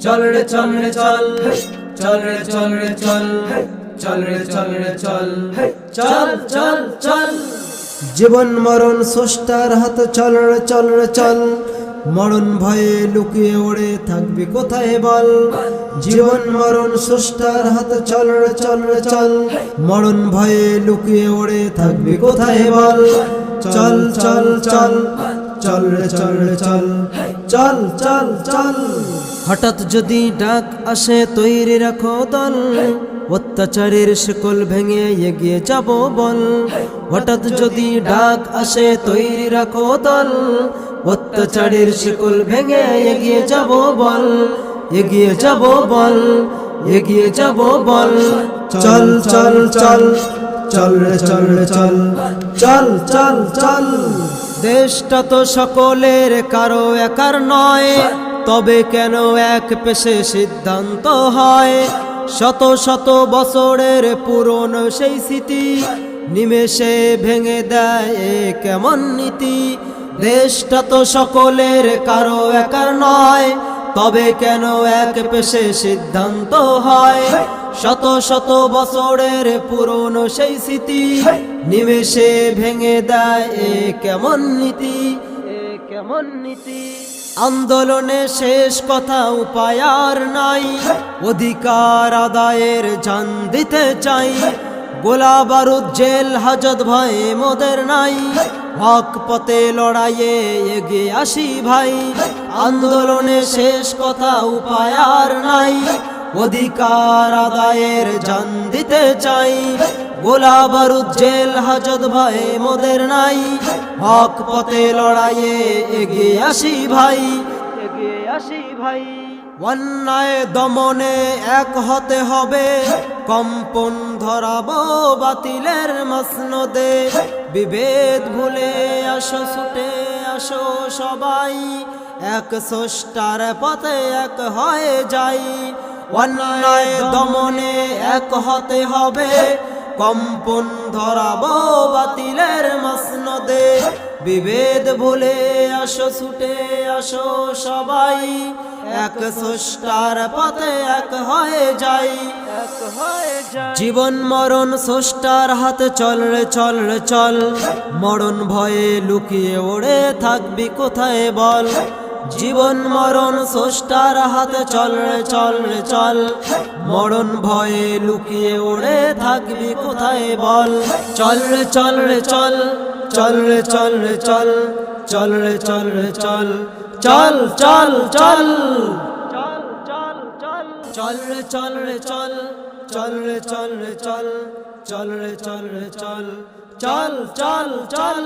চল রে চল রে চল চল রে চল রে চল চল রে চল রে চল চল চল চল জীবন মরণ স্রষ্টার হাত চল রে চল রে চল মরণ ভয়ে লুকিয়ে ওড়ে থাকবি কোথায় বল জীবন মরণ স্রষ্টার হাত চল রে চল রে চল মরণ ভয়ে লুকিয়ে ওড়ে থাকবি কোথায় বল চল চল চল চল চল চল। চল চল চল। হঠাৎ যদি ডাক আসে, তৈরি রাখো দল। অত্যাচারের শিকল ভেঙে এগিয়ে যাব বল। হঠাৎ যদি ডাক আসে, তৈরি রাখো দল। অত্যাচারের শিকল ভেঙে এগিয়ে যাব বল। এগিয়ে যাব বল, এগিয়ে যাব বল। চল চল চল। চল চল চল। চল চল চল। দেশটা তো সকলের কারও একার নয়। তবে কেন এক পেশে সিদ্ধান্ত হয়? শত শত বছরের পুরনো সেই স্মৃতি, নিমেষে ভেঙে দেয় কেমন নীতি? দেশটা তো সকলের কারও একার নয় তবে কেন এক পেশে সিদ্ধান্ত হয়? শত শত বছরের পুরনো সেই স্মৃতি নিমেষে ভেঙে দেয় এ কেমন নীতি? এ কেমন নীতি? আন্দোলনে শেষ কথা উপায় আর নাই। অধিকার আদায়ের জান দিতে চাই। গোলা বারুদ জেল হাজত ভয়ে মোদের নাই। হক পথে লড়াইয়ে এগিয়ে আসি ভাই। আন্দোলনে শেষ কথা উপায় আর নাই। অধিকার আদায়ের জান দিতে চাই। গোলা বারুদ জেল হাজত ভয়ে মোদের নাই। হক পথে লড়াইয়ে এগিয়ে আসি ভাই। এগিয়ে আসি ভাই। অন্যায় দমনে এক হতে হবে। কম্পন ধরাব বাতিলের মসনদে। বিভেদ ভুলে আসো ছুটে আসো সবাই। এক সষ্টার পথে এক হয়ে যাই। অন্যায় দমনে এক হতে হবে। কম্পন ধরাব বাতিলের মসনদে। বিভেদ ভুলে আসো ছুটে আসো সবাই। এক স্রষ্টার পথে এক হয়ে যাই। জীবন মরণ স্রষ্টার হাতে চল রে চল রে চল। মরণ ভয়ে লুকিয়ে ওড়ে থাকবি কোথায় বল? জীবন মরণ স্রষ্টার হাতে চল রে চল রে চল। মরণ ভয়ে লুকিয়ে ওড়ে থাকবি কোথায় বল? চল রে চল রে চল। চল রে চল রে চল চল রে চল রে চল চল চল চল চল রে চল রে চল চল রে চল রে চল চল রে চল রে চল চল চল চল